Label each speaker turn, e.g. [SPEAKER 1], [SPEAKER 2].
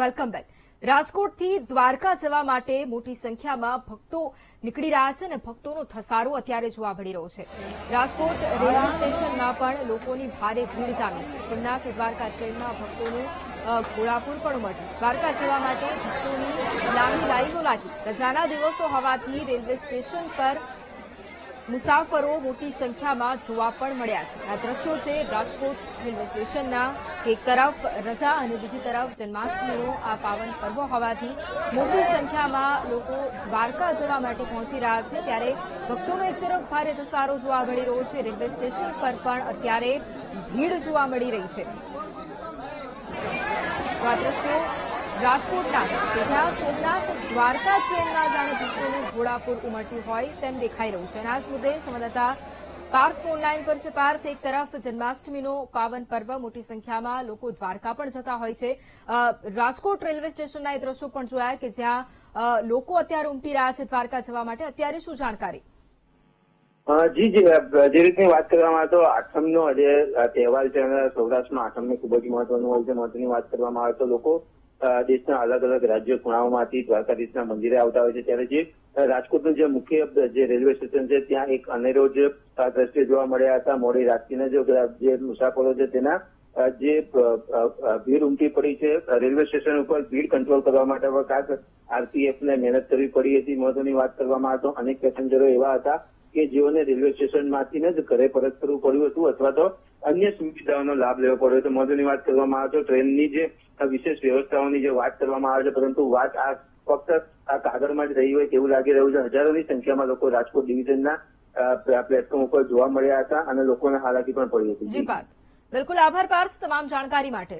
[SPEAKER 1] Welcome back. રાજકોટથી દ્વારકા જવા માટે મોટી સંખ્યામાં ભક્તો નીકળી રહ્યા છે અને ભક્તોનો થસારો અત્યારે જોવા મળી રહ્યો છે. રાજકોટ રેલવે સ્ટેશનમાં પણ લોકોની ભારે ભીડ જામી છે. સોમનાથ દ્વારકા ટ્રેનમાં ભક્તોનું ઘોડાપુર પણ મળ્યું દ્વારકા જવા માટે ભક્તોની લાંબી લાઈનો લાગી. રજાના દિવસો હોવાથી રેલવે સ્ટેશન પર મુસાફરો મોટી સંખ્યામાં જોવા પણ મળ્યા છે. આ દ્રશ્યો છે રાજકોટ રેલવે સ્ટેશનના. કે તરફ રજા અને બીજી તરફ જન્માષ્ટમીનો આ પાવન પર્વ હોવાથી મોટી સંખ્યામાં લોકો દ્વારકા જવા માટે પહોંચી રહ્યા છે. ત્યારે ભક્તોનો એક તરફ ભારે ધસારો જોવા મળી રહ્યો છે. રેલવે સ્ટેશન પર પણ અત્યારે ભીડ જોવા મળી રહી છે. આ દ્રશ્યો રાજકોટના. સોમનાથ દ્વારકા ટ્રેનમાં જાણે ઘોડાપુર ઉમટ્યું હોય તેમ દેખાઈ રહ્યું છે. અને આ જ મુદ્દે સંવાદદાતા પાર્થ ઓનલાઈન પર છે. પાર્થ, એક તરફ જન્માષ્ટમીનો પાવન પર્વ, મોટી સંખ્યામાં લોકો દ્વારકા પણ જતા હોય છે. રાજકોટ રેલવે સ્ટેશનના એ દ્રશ્યો પણ જોયા કે જ્યાં લોકો અત્યારે ઉમટી રહ્યા છે દ્વારકા જવા માટે. અત્યારે શું જાણકારી?
[SPEAKER 2] જી જી જે રીતની વાત કરવામાં તો આઠમનો જે તહેવાર છે સૌરાષ્ટ્રમાં આઠમને ખૂબ જ મહત્વનું હોય છે. મહત્વની વાત કરવામાં આવે તો લોકો દેશના અલગ અલગ રાજ્યો ખૂણાઓમાંથી દ્વારકાધીશના મંદિરે આવતા હોય છે. ત્યારે જે રાજકોટનું જે મુખ્ય, જે રેલવે સ્ટેશન છે, ત્યાં એક અનેરો જ દ્રશ્ય જોવા મળ્યા હતા. મોડી રાત્રિના જે મુસાફરો છે, તેના જે ભીડ ઉમટી પડી છે. રેલવે સ્ટેશન ઉપર ભીડ કંટ્રોલ કરવા માટે ખાસ આરપીએફ ને મહેનત કરવી પડી હતી મહત્વની વાત કરવામાં હતો અનેક પેસેન્જરો એવા હતા કે જેઓને રેલવે સ્ટેશનમાંથી જ ઘરે પરત કરવું પડ્યું હતું અથવા તો અન્ય સુવિધાઓનો લાભ લેવો પડ્યો હતો. મહત્વની વાત કરવામાં આવે તો ટ્રેનની જે વિશેષ વ્યવસ્થાઓની જે વાત કરવામાં આવે છે, પરંતુ વાત આ ફક્ત આ કાગળમાં જ રહી હોય તેવું લાગી રહ્યું છે. હજારોની સંખ્યામાં લોકો રાજકોટ ડિવિઝનના પ્લેટફોર્મ ઉપર જોવા મળ્યા હતા અને લોકોને હાલાકી પણ પડી હતી.
[SPEAKER 1] બિલકુલ આભાર, પાર્થ. તમામ જાણકારી માટે.